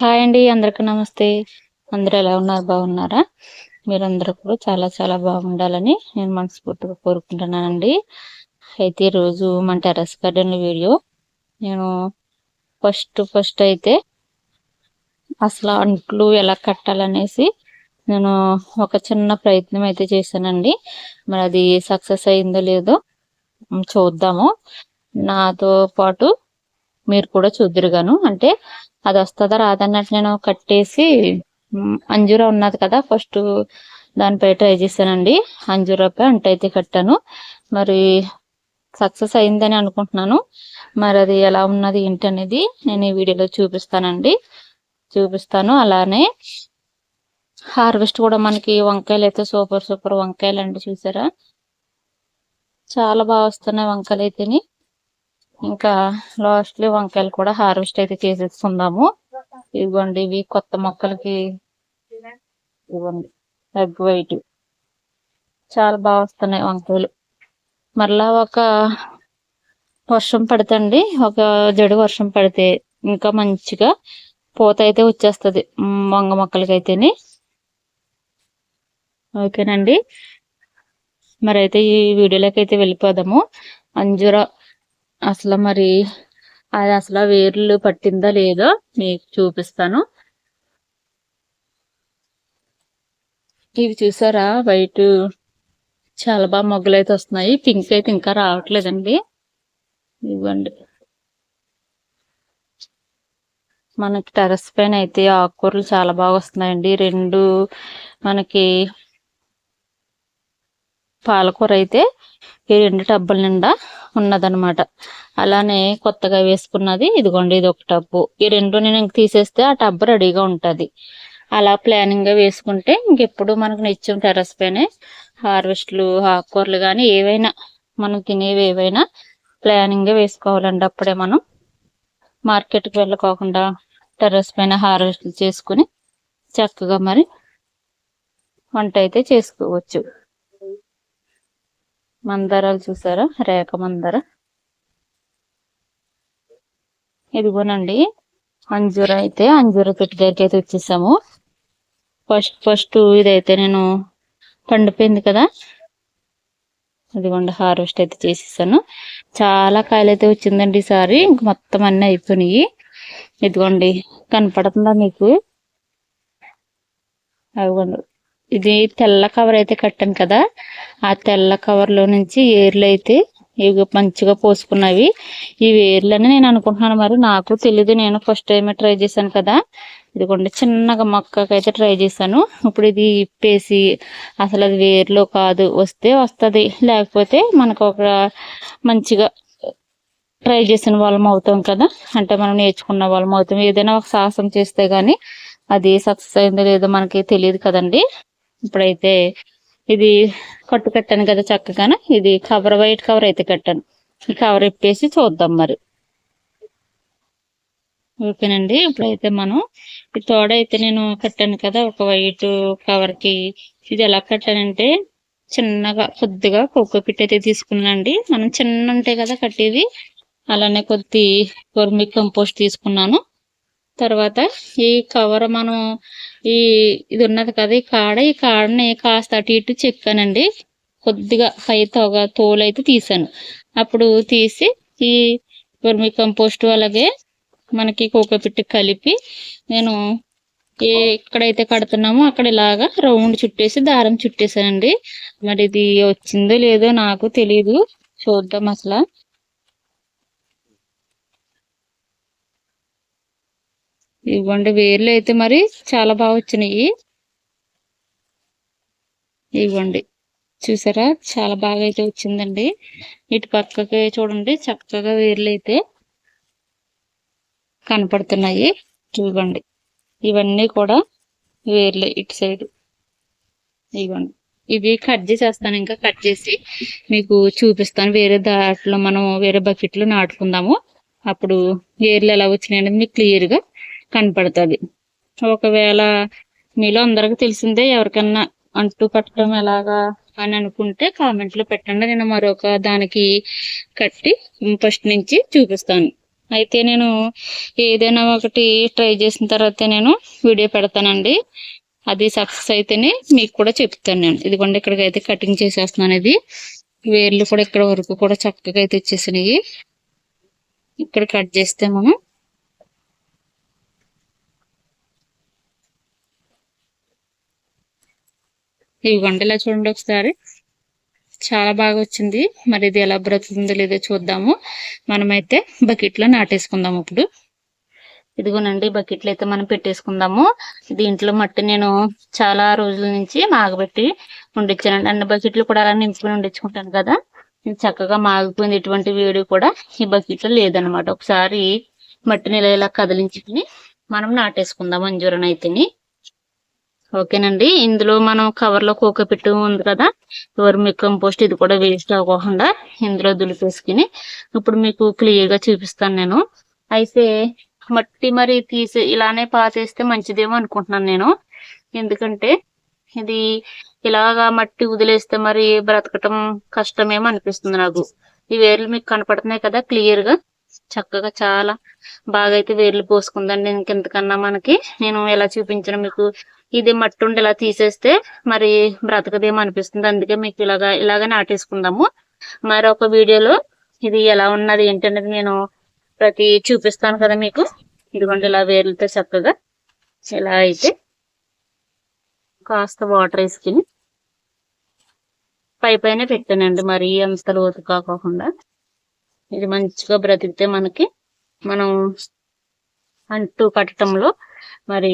Hi అండి అందరికీ నమస్తే. అందరూ ఎలా ఉన్నారు? బాగున్నారా? మీరందరూ కూడా చాలా చాలా బాగుండాలని నేను మనస్ఫూర్తిగా కోరుకుంటున్నానండి. అయితే ఈరోజు మన టెరస్ గార్డెన్ వీడియో. నేను ఫస్ట్ ఫస్ట్ అయితే అసలు అంట్లు ఎలా కట్టాలనేసి నేను ఒక చిన్న ప్రయత్నం అయితే చేశానండి. మరి అది సక్సెస్ అయిందో లేదో చూద్దాము. నాతో పాటు మీరు కూడా చూద్దరుగాను. అంటే అది వస్తుందా రాదన్నట్టు నేను కట్టేసి అంజూరా ఉన్నది కదా ఫస్ట్ దానిపై ట్రై చేశానండి. అంజూరాపై అంటైతే కట్టాను. మరి సక్సెస్ అయిందని అనుకుంటున్నాను. మరి అది ఎలా ఉన్నది ఏంటి అనేది నేను ఈ వీడియోలో చూపిస్తానండి. చూపిస్తాను అలానే. హార్వెస్ట్ కూడా మనకి వంకాయలు అయితే సూపర్ సూపర్ వంకాయలు అండి చూసారా? చాలా బాగా వస్తున్నాయి వంకాయలు అయితేని. ఇంకా లాస్ట్లీ వంకాయలు కూడా హార్వెస్ట్ అయితే చేసేసుకుందాము. ఇదిగోండి ఇవి కొత్త మొక్కలకి. ఇవ్వండి ఎగ్ వైట్. చాలా బాగా వస్తున్నాయి వంకాయలు. మరలా ఒక వర్షం పడుతుంది ఒక జడు వర్షం పడితే ఇంకా మంచిగా పూత అయితే వచ్చేస్తుంది వంగ మొక్కలకి అయితేనే ఓకేనండి. మరి అయితే ఈ వీడియోలోకి అయితే వెళ్ళిపోదాము. అంజురా అసలు మరి అది అసలు వేర్లు పట్టిందా లేదో మీకు చూపిస్తాను. ఇవి చూసారా? వైట్ చాలా బాగా మొగ్గలు అయితే వస్తున్నాయి. పింక్ అయితే ఇంకా రావట్లేదండి. ఇవ్వండి. మనకి టెరస్ పైన అయితే ఆకుకూరలు చాలా బాగా వస్తున్నాయండి. రెండు మనకి పాలకూర అయితే ఈ రెండు టబ్బుల నిండా ఉన్నదనమాట అలానే కొత్తగా వేసుకున్నది ఇదిగోండి ఇది ఒక టబ్బు. ఈ రెండు నేను తీసేస్తే ఆ టబ్బు రెడీగా ఉంటుంది. అలా ప్లానింగ్గా వేసుకుంటే ఇంకెప్పుడు మనకు నిత్యం టెరస్ పైనే హార్వెస్ట్లు ఆకుకూరలు కానీ ఏవైనా మనం తినేవి ఏవైనా ప్లానింగ్గా వేసుకోవాలండి. అప్పుడే మనం మార్కెట్కి వెళ్ళకోకుండా టెర్రస్ పైన హార్వెస్ట్లు చేసుకుని చక్కగా మరి వంట అయితే చేసుకోవచ్చు. మందారాలు చూసారా? రేఖ మందార. ఇదిగోనండి. అంజూర అయితే అంజూర చెట్టు దగ్గరికి అయితే వచ్చేసాము. ఫస్ట్ ఫస్ట్ ఇదైతే నేను పండిపోయింది కదా. ఇదిగోండి హార్వెస్ట్ అయితే చేసేసాను. చాలా కాయలు అయితే వచ్చిందండి ఈసారి ఇంక మొత్తం అన్ని అయిపోయినాయి. ఇదిగోండి కనపడుతుందా మీకు? అదిగోండి. ఇది తెల్ల కవర్ అయితే కట్టాను కదా. ఆ తెల్ల కవర్లో నుంచి ఏర్లు అయితే ఇవి మంచిగా పోసుకున్నవి. ఈ వేర్లని నేను అనుకుంటున్నాను మరి. నాకు తెలీదు. నేను ఫస్ట్ టైం ట్రై చేశాను కదా. ఇదిగోండి చిన్నగా మొక్కకైతే ట్రై చేశాను. ఇప్పుడు ఇది ఇప్పేసి అసలు అది వేర్లో కాదు. వస్తే వస్తుంది. లేకపోతే మనకు ఒక మంచిగా ట్రై చేసిన వాళ్ళం అవుతాం కదా. అంటే మనం నేర్చుకున్న వాళ్ళం అవుతాం. ఏదైనా ఒక సాహసం చేస్తే కానీ అది సక్సెస్ అయిందో లేదో మనకి తెలియదు కదండి. ఇప్పుడైతే ఇది కట్టు కట్టాను కదా చక్కగానే. ఇది కవర్ వైట్ కవర్ అయితే కట్టాను. ఈ కవర్ ఇప్పేసి చూద్దాం మరి. ఓకేనండి. ఇప్పుడైతే మనం ఈ తోడైతే నేను కట్టాను కదా ఒక వైట్ కవర్కి. ఇది ఎలా కట్టానంటే చిన్నగా కొద్దిగా కోకో పిట్ అయితే తీసుకున్నానండి. మనం చిన్న ఉంటాయి కదా కట్టేది. అలానే కొద్ది వర్మి కంపోస్ట్ తీసుకున్నాను. తర్వాత ఈ కవర్ మనం ఈ ఇది ఉన్నది కదా ఈ కాడ. ఈ కాడని కాస్త అటు ఇటు చెక్కానండి. కొద్దిగా పై తోగ తోలు అయితే తీసాను. అప్పుడు తీసి ఈ వర్మి కంపోస్ట్ అలాగే మనకి కోకోపిట్టి కలిపి నేను ఏ ఎక్కడైతే కడుతున్నామో అక్కడ ఇలాగా రౌండ్ చుట్టేసి దారం చుట్టేసానండి. మరి ఇది వచ్చిందో లేదో నాకు తెలియదు చూద్దాం అసలు. ఇవ్వండి. వేర్లు అయితే మరి చాలా బాగా వచ్చినాయి. ఇవ్వండి. చూసారా? చాలా బాగా అయితే వచ్చిందండి. ఇటు పక్కకి చూడండి. చక్కగా వేర్లు అయితే కనపడుతున్నాయి. చూడండి ఇవన్నీ కూడా వేర్లు ఇటు సైడ్. ఇవ్వండి. ఇవి కట్ చేసేస్తాను. ఇంకా కట్ చేసి మీకు చూపిస్తాను. వేరే దాంట్లో మనం వేరే బకెట్లో నాటుకుందాము. అప్పుడు వేర్లు ఎలా వచ్చినాయి అనేది మీకు క్లియర్గా కనపడుతుంది. ఒకవేళ మీలో అందరికి తెలిసిందే ఎవరికన్నా అంటూ కట్టడం ఎలాగా అని అనుకుంటే కామెంట్లో పెట్టండి. నేను మరొక దానికి కట్టి ఫస్ట్ నుంచి చూపిస్తాను. అయితే నేను ఏదైనా ఒకటి ట్రై చేసిన తర్వాత నేను వీడియో పెడతానండి. అది సక్సెస్ అయితేనే మీకు కూడా చెప్తాను నేను. ఇదిగోండి ఇక్కడికి అయితే కటింగ్ చేసేస్తున్నాను ఇది వేర్లు కూడా ఇక్కడ వరకు కూడా చక్కగా అయితే వచ్చేసినాయి. ఇక్కడ కట్ చేస్తే మనం ఇవ్వండి ఇలా చూడండి ఒకసారి. చాలా బాగా వచ్చింది. మరి ఇది ఎలా బ్రతుకుందో లేదో చూద్దాము. మనమైతే బకెట్లో నాటేసుకుందాం ఇప్పుడు. ఇదిగోనండి బకెట్లు అయితే మనం పెట్టేసుకుందాము. దీంట్లో మట్టి నేను చాలా రోజుల నుంచి మాగబెట్టి ఉండించానండి అన్ని బకెట్లు కూడా అలా నింపుకొని ఉండించుకుంటాను కదా. చక్కగా మాగిపోయింది. ఎటువంటి వేడి కూడా ఈ బకెట్లో లేదనమాట ఒకసారి మట్టిని ఇలా ఇలా కదిలించుకుని మనం నాటేసుకుందాం అంజూరనైతేని. ఓకేనండి. ఇందులో మనం కవర్లో లో ఉంది కదా వర్మి కంపోస్ట్ ఇది కూడా వేస్ట్ అవ్వకుండా ఇందులో దులిపేసుకుని ఇప్పుడు మీకు క్లియర్గా చూపిస్తాను నేను. అయితే మట్టి మరి తీసి ఇలానే పాసేస్తే మంచిదేమో అనుకుంటున్నాను నేను. ఎందుకంటే ఇది ఇలాగా మట్టి వదిలేస్తే మరి బ్రతకటం కష్టమేమో అనిపిస్తుంది నాకు. ఈ వేర్లు మీకు కనపడుతున్నాయి కదా క్లియర్గా. చక్కగా చాలా బాగా అయితే వేర్లు పోసుకుందండి. ఇంకెంతకన్నా మనకి నేను ఎలా చూపించిన మీకు. ఇది మట్టి ఉండి ఇలా తీసేస్తే మరి బ్రతకదేమో అనిపిస్తుంది. అందుకే మీకు ఇలాగా ఇలాగ నాటేసుకుందాము. మరొక వీడియోలో ఇది ఎలా ఉన్నది ఏంటనేది నేను ప్రతి చూపిస్తాను కదా మీకు. ఇదిగోండి ఇలా వేర్లతో చక్కగా ఇలా అయితే కాస్త వాటర్ వేసుకుని పై పైన పెట్టానండి. మరి అంత లోతు కాకుండా. ఇది మంచిగా బ్రతికితే మనకి మనం అంటూ కట్టడంలో మరి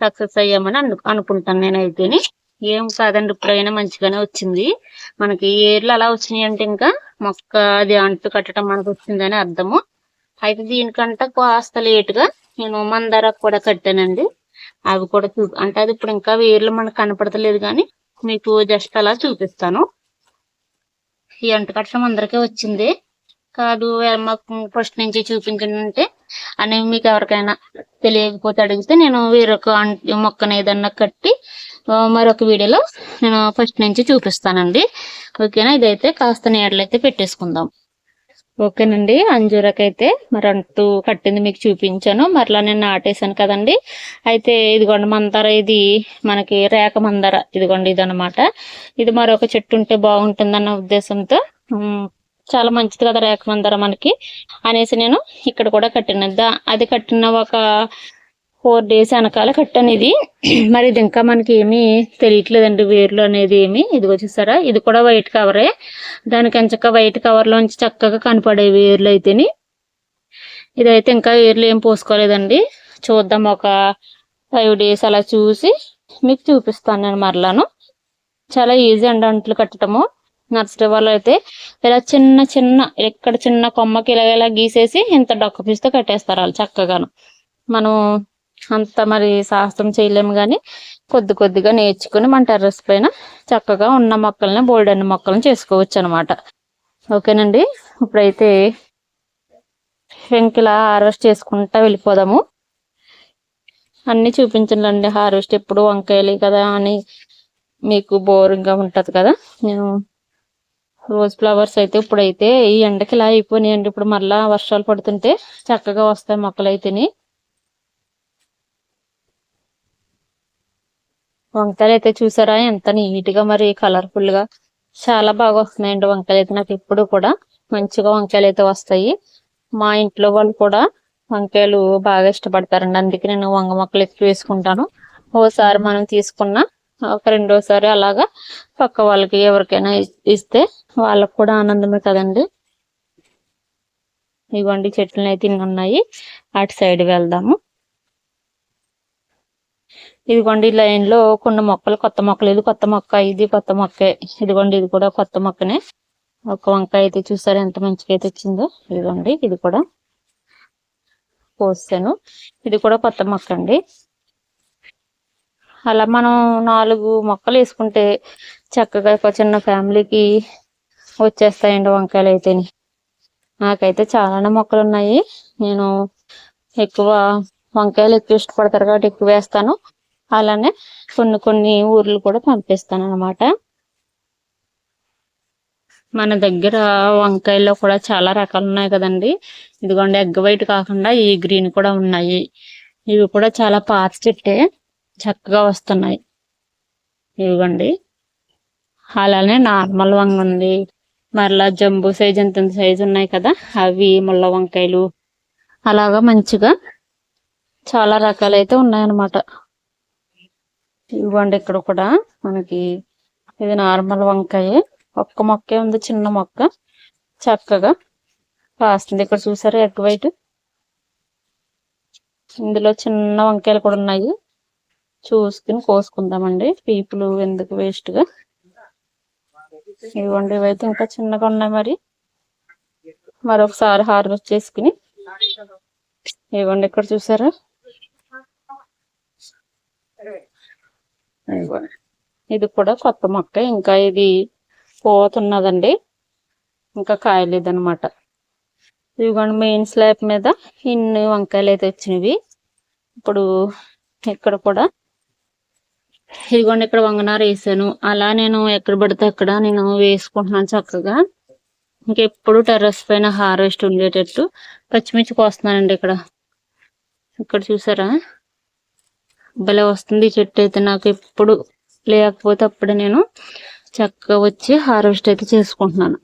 సక్సెస్ అయ్యామని అను అనుకుంటాను నేనైతేని ఏం కాదండి ఇప్పుడైనా మంచిగానే వచ్చింది. మనకి ఏర్లు అలా వచ్చినాయి అంటే ఇంకా మొక్క అది అంటు కట్టడం మనకు వచ్చిందని అర్థము. అయితే దీనికంటే కాస్త లేటుగా నేను మందార కూడా కట్టానండి. అవి కూడా చూ అంటే అది ఇప్పుడు ఇంకా వేర్లు మనకు కనపడతలేదు కానీ మీకు జస్ట్ అలా చూపిస్తాను. ఈ అంటు కట్టడం అందరికీ వచ్చింది. కాదు మాకు ఫస్ట్ నుంచి చూపించండి అంటే అని మీకు ఎవరికైనా తెలియకపోతే అడిగితే నేను వేరొక మొక్కను ఏదన్నా కట్టి మరొక వీడియోలో నేను ఫస్ట్ నుంచి చూపిస్తానండి. ఓకేనా? ఇదైతే కాస్త నీడలైతే పెట్టేసుకుందాం. ఓకేనండి. అంజూరకైతే మరి అంటూ కట్టింది మీకు చూపించాను. మరలా నేను నాటేశాను కదండి. అయితే ఇదిగోండి మందార ఇది మనకి రేఖ మందార ఇదిగోండి ఇది అనమాట ఇది మరొక చెట్టు ఉంటే బాగుంటుందన్న ఉద్దేశంతో చాలా మంచిది కదా రేక మందార మనకి అనేసి నేను ఇక్కడ కూడా కట్టిన అది కట్టిన ఒక ఫోర్ డేస్ వెనకాల కట్టాను ఇది మరి ఇది ఇంకా మనకి ఏమీ తెలియట్లేదండి వేర్లు అనేది ఏమి. ఇది వచ్చేసారా ఇది కూడా వైట్ కవరే. దానికి అంచక్క వైట్ కవర్లోంచి చక్కగా కనపడే వేర్లు అయితేని. ఇదైతే ఇంకా వేర్లు ఏం పోసుకోలేదండి. చూద్దాం ఒక ఫైవ్ డేస్ అలా చూసి మీకు చూపిస్తాను నేను మరలాను. చాలా ఈజీ అండి అంట్లు కట్టడము. నర్సరీ వాళ్ళు అయితే ఇలా చిన్న చిన్న ఎక్కడ చిన్న కొమ్మకి ఇలా ఇలా గీసేసి ఇంత డొక్క పీస్తో కట్టేస్తారు వాళ్ళు చక్కగాను. మనం అంత మరి సాహసం చేయలేము కానీ కొద్ది కొద్దిగా నేర్చుకుని మన టెర్రస్ పైన చక్కగా ఉన్న మొక్కల్ని బోల్డ్ అన్ని మొక్కలను చేసుకోవచ్చు అనమాట ఓకేనండి? ఇప్పుడైతే వెంకిలా హార్వెస్ట్ చేసుకుంటా వెళ్ళిపోదాము. అన్నీ చూపించండి హార్వెస్ట్ ఎప్పుడు వంకాయలు కదా అని మీకు బోరింగ్గా ఉంటుంది కదా. నేను రోజ్ ఫ్లవర్స్ అయితే ఇప్పుడైతే ఈ ఎండకి ఇలా అయిపోయినాయండి. ఇప్పుడు మళ్ళీ వర్షాలు పడుతుంటే చక్కగా వస్తాయి మొక్కలు అయితేని వంకాయలు అయితే చూసారా? ఎంత నీట్గా మరి కలర్ఫుల్గా చాలా బాగా వస్తున్నాయండి వంకాయలు అయితే నాకు ఎప్పుడు కూడా. మంచిగా వంకాయలు అయితే వస్తాయి. మా ఇంట్లో వాళ్ళు కూడా వంకాయలు బాగా ఇష్టపడతారండి. అందుకే నేను వంగ మొక్కలు ఎక్కువ వేసుకుంటాను. ఓసారి మనం తీసుకున్న ఒక రెండోసారి అలాగా పక్క వాళ్ళకి ఎవరికైనా ఇస్తే వాళ్ళకు కూడా ఆనందమే కదండి. ఇవ్వండి చెట్లు అయితే ఇన్ని ఉన్నాయి. అటు సైడ్ వెళ్దాము. ఇదిగోండి లైన్లో కొన్ని మొక్కలు కొత్త మొక్కలు. ఇది కొత్త మొక్క ఇది కొత్త మొక్క. ఇదిగోండి ఇది కూడా కొత్త మొక్కనే. ఒక వంకాయ అయితే చూసారు ఎంత మంచిగా అయితే వచ్చిందో. ఇదిగోండి ఇది కూడా పోసాను ఇది కూడా కొత్త మొక్క అండి. అలా మనం నాలుగు మొక్కలు వేసుకుంటే చక్కగా ఒక చిన్న ఫ్యామిలీకి వచ్చేస్తాయండి వంకాయలు అయితే నాకైతే చాలానే మొక్కలు ఉన్నాయి. నేను ఎక్కువ వంకాయలు ఎక్కువ ఇష్టపడతారు కాబట్టి ఎక్కువ వేస్తాను. అలానే కొన్ని కొన్ని ఊర్లు కూడా పంపిస్తాను అనమాట మన దగ్గర వంకాయల్లో కూడా చాలా రకాలు ఉన్నాయి కదండి. ఇదిగోండి ఎగ్ వైట్ కాకుండా ఈ గ్రీన్ కూడా ఉన్నాయి. ఇవి కూడా చాలా పాత చెట్టే చక్కగా వస్తున్నాయి. ఇదిగోండి. అలానే నార్మల్ వంగ ఉంది. మరలా జంబూ సైజ్ ఎంత సైజు ఉన్నాయి కదా అవి ముళ్ళ వంకాయలు. అలాగా మంచిగా చాలా రకాలైతే ఉన్నాయన్నమాట. ఇవ్వండి ఇక్కడ కూడా. మనకి ఇది నార్మల్ వంకాయ. ఒక్క మొక్కే ఉంది చిన్న మొక్క. చక్కగా కాస్తుంది. ఇక్కడ చూసారా ఎగ్ వైట్? ఇందులో చిన్న వంకాయలు కూడా ఉన్నాయి. చూసుకుని కోసుకుందామండి. పీపులు ఎందుకు వేస్ట్గా? ఇవ్వండి. ఇవైతే ఇంకా చిన్నగా ఉన్నాయి మరి. మరొకసారి హార్వెస్ట్ చేసుకుని ఇవ్వండి. ఇక్కడ చూసారా? ఇది కూడా కొత్త మొక్క. ఇంకా ఇది పోతున్నదండి. ఇంకా కాయలేదనమాట ఇదిగోండి మెయిన్ స్లాబ్ మీద ఇన్ని వంకాయలు అయితే వచ్చినవి. ఇప్పుడు ఇక్కడ కూడా ఇదిగోండి ఇక్కడ వంగనారు వేసాను. అలా నేను ఎక్కడ పడితే అక్కడ నేను వేసుకుంటున్నాను చక్కగా. ఇంకెప్పుడు టెర్రస్ పైన హార్వెస్ట్ ఉండేటట్టు పచ్చిమిర్చి కోస్తున్నానండి ఇక్కడ. ఇక్కడ చూసారా? భలే వస్తుంది చెట్టు అయితే. నాకు ఎప్పుడు లేకపోతే అప్పుడే నేను చక్కగా వచ్చి హార్వెస్ట్ అయితే చేసుకుంటున్నాను.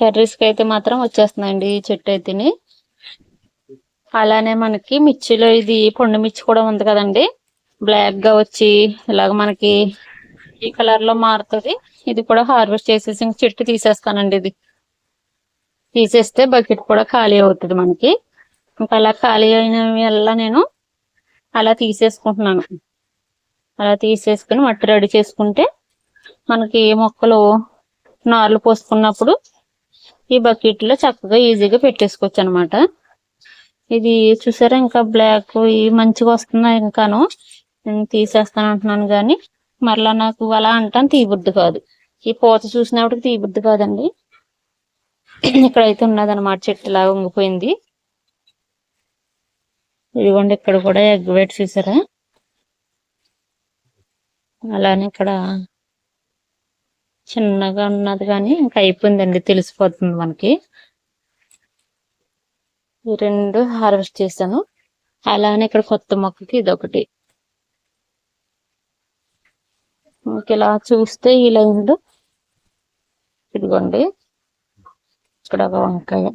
కర్రీస్కి అయితే మాత్రం వచ్చేస్తుందండి ఈ చెట్టు అయితేని. అలానే మనకి మిర్చిలో ఇది పొండు మిర్చి కూడా ఉంది కదండి. బ్లాక్గా వచ్చి ఇలాగ మనకి ఈ కలర్లో మారుతుంది. ఇది కూడా హార్వెస్ట్ చేసేసి ఇంక చెట్టు తీసేస్తానండి ఇది. తీసేస్తే బకెట్ కూడా ఖాళీ అవుతుంది మనకి. ఇంకా అలా ఖాళీ అయిన వల్ల నేను అలా తీసేసుకుంటున్నాను. అలా తీసేసుకుని మట్టి రెడీ చేసుకుంటే మనకి మొక్కలు నార్లు పోసుకున్నప్పుడు ఈ బకెట్లో చక్కగా ఈజీగా పెట్టేసుకోవచ్చు అనమాట ఇది చూసారా ఇంకా బ్లాక్ ఇవి మంచిగా వస్తున్నాయి ఇంకాను. నేను తీసేస్తాను అంటున్నాను కానీ మరలా నాకు అలా అంటాను తీబుద్ది కాదు. ఈ పూత చూసినప్పటికి తీబుద్ది కాదండి. ఇక్కడైతే ఉన్నదన్నమాట చెట్టు లాగా ఉంగిపోయింది ఇదిగోండి ఇక్కడ కూడా ఎగ్ వైట్ చూసారా అలానే ఇక్కడ చిన్నగా ఉన్నది కానీ ఇంకా అయిపోయిందండి తెలిసిపోతుంది మనకి. ఈ రెండు హార్వెస్ట్ చేశాను. అలానే ఇక్కడ కొత్త మొక్కకి ఇదొకటి. ఇలా చూస్తే ఈ లైన్ ఇదిగోండి ఇక్కడ ఒక వంకాయ.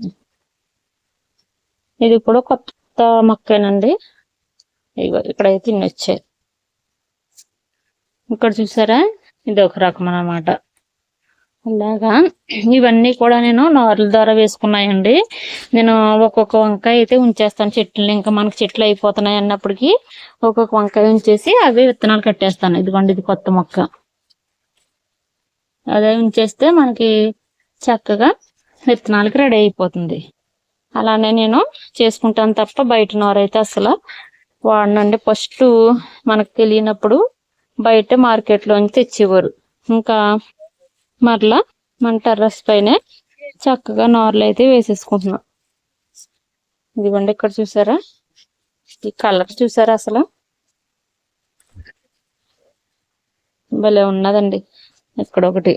ఇది కూడా కొత్త మొక్కేనండి. ఇగో ఇక్కడైతే ఇన్ని వచ్చాయి. ఇక్కడ చూసారా? ఇది ఒక రకం అన్నమాట అలాగా ఇవన్నీ కూడా నేను నార్ల ద్వారా వేసుకున్నాయండి. నేను ఒక్కొక్క వంకాయ అయితే ఉంచేస్తాను చెట్లు ఇంకా మనకి చెట్లు అయిపోతున్నాయి అన్నప్పటికీ ఒక్కొక్క వంకాయ ఉంచేసి అవే విత్తనాలు కట్టేస్తాను. ఇదిగోండి ఇది కొత్త మొక్క. అదే ఉంచేస్తే మనకి చక్కగా విత్తనాలకి రెడీ అయిపోతుంది. అలానే నేను చేసుకుంటాను తప్ప బయట నోరైతే అసలు వాడనండి. ఫస్ట్ మనకు తెలియనప్పుడు బయట మార్కెట్లోంచి తెచ్చేవారు. ఇంకా మరలా మన టెర్రస్ పైనే చక్కగా నోర్లు అయితే వేసేసుకుంటున్నాం. ఇదిగోండి ఇక్కడ చూసారా? ఈ కలర్ చూసారా అసలు? భలే ఉన్నదండి. ఇక్కడ ఒకటి.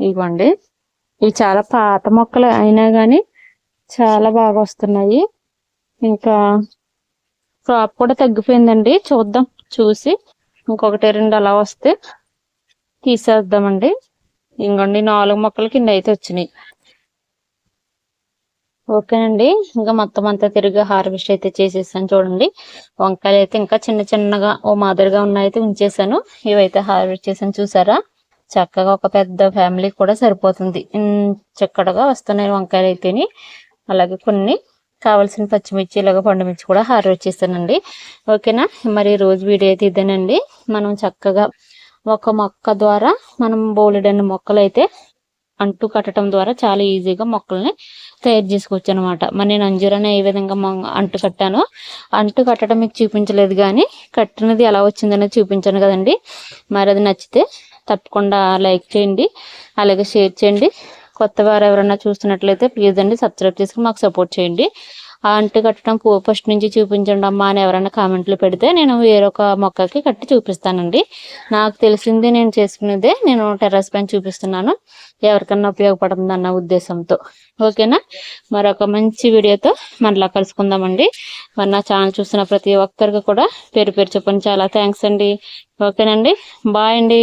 ఇవ్వండి ఇవి చాలా పాత మొక్కలు అయినా కానీ చాలా బాగా వస్తున్నాయి. ఇంకా క్రాప్ కూడా తగ్గిపోయిందండి. చూద్దాం చూసి ఇంకొకటి రెండు అలా వస్తే తీసేద్దామండి. ఇంకోండి నాలుగు మొక్కలు కింద అయితే వచ్చినాయి. ఓకేనండి. ఇంకా మొత్తం అంతా తిరిగి హార్వెస్ట్ అయితే చేసేసాను చూడండి. వంకాయలు అయితే ఇంకా చిన్న చిన్నగా ఓ మాదిరిగా ఉన్నాయితే ఉంచేసాను. ఇవైతే హార్వెస్ట్ చేసాను చూసారా? చక్కగా ఒక పెద్ద ఫ్యామిలీ కూడా సరిపోతుంది. చక్కడగా వస్తున్నాయి వంకాయలు అయితేని. అలాగే కొన్ని కావాల్సిన పచ్చిమిర్చి ఇలాగ పండుమిర్చి కూడా హార్వెస్ట్ చేస్తానండి. ఓకేనా? మరి రోజు వీడియో అయితే ఇదేనండి. మనం చక్కగా ఒక మొక్క ద్వారా మనం బోలెడన్ని మొక్కలు అయితే అంటు కట్టడం ద్వారా చాలా ఈజీగా మొక్కల్ని తయారు చేసుకోవచ్చు అనమాట మరి నేను అంజూరాన్ని ఏ విధంగా అంటు కట్టానో అంటు కట్టడం మీకు చూపించలేదు కానీ కట్టినది ఎలా వచ్చిందనేది చూపించాను కదండి. మరి అది నచ్చితే తప్పకుండా లైక్ చేయండి అలాగే షేర్ చేయండి. కొత్త వారు ఎవరైనా చూస్తున్నట్లయితే ప్లీజ్ అండి సబ్స్క్రైబ్ చేసుకుని మాకు సపోర్ట్ చేయండి. ఆ అంటు కట్టడం ఫస్ట్ నుంచి చూపించండి అమ్మా అని ఎవరైనా కామెంట్లు పెడితే నేను వేరొక మొక్కకి కట్టి చూపిస్తానండి. నాకు తెలిసింది నేను చేసుకునేదే నేను టెర్రస్ పైన చూపిస్తున్నాను. ఎవరికన్నా ఉపయోగపడుతుంది అన్న ఉద్దేశంతో. ఓకేనా? మరొక మంచి వీడియోతో మరలా కలుసుకుందామండి. మరి నా ఛానల్ చూసిన ప్రతి ఒక్కరికి కూడా పేరు పేరు చెప్పండి చాలా థ్యాంక్స్ అండి. ఓకేనండి? బాయ్ అండి.